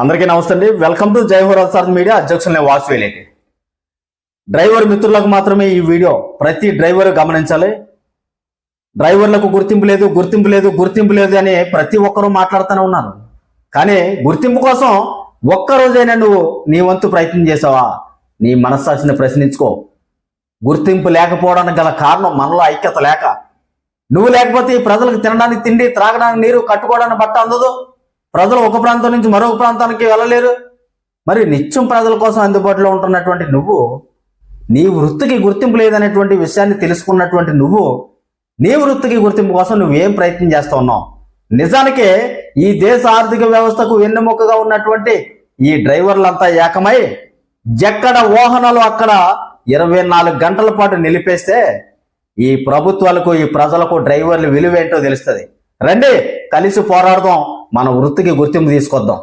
అందరికీ నమస్తే అండి. వెల్కమ్ టు జై హోరాజ్ మీడియా అధ్యక్షులనే వాసువేలేటి డ్రైవర్ మిత్రులకు మాత్రమే ఈ వీడియో ప్రతి డ్రైవర్ గమనించాలి. డ్రైవర్లకు గుర్తింపు లేదు గుర్తింపు లేదు గుర్తింపు లేదు అని ప్రతి ఒక్కరూ మాట్లాడుతూనే ఉన్నారు. కానీ గుర్తింపు కోసం ఒక్కరోజైనా నువ్వు నీ వంతు ప్రయత్నం చేసావా? నీ మనస్సాక్షిని ప్రశ్నించుకో. గుర్తింపు లేకపోవడానికి గల కారణం మనలో ఐక్యత లేక. నువ్వు లేకపోతే ఈ ప్రజలకు తినడానికి తిండి త్రాగడానికి నీరు కట్టుకోవడానికి బట్ట అందదు. ప్రజలు ఒక ప్రాంతం నుంచి మరొక ప్రాంతానికి వెళ్ళలేరు. మరి నిత్యం ప్రజల కోసం అందుబాటులో ఉంటున్నటువంటి నువ్వు నీ వృత్తికి గుర్తింపు లేదనేటువంటి విషయాన్ని తెలుసుకున్నటువంటి నువ్వు నీ వృత్తికి గుర్తింపు కోసం నువ్వేం ప్రయత్నం చేస్తున్నావు నిజానికి ఈ దేశ ఆర్థిక వ్యవస్థకు వెన్నెముకగా ఉన్నటువంటి ఈ డ్రైవర్లంతా ఏకమై ఎక్కడ వాహనాలు అక్కడ ఇరవై నాలుగు గంటల పాటు నిలిపేస్తే ఈ ప్రభుత్వాలకు ఈ ప్రజలకు డ్రైవర్లు విలువేంటో తెలుస్తుంది. రండి కలిసి పోరాడదాం. మన వృత్తికి గుర్తింపు తీసుకొద్దాం.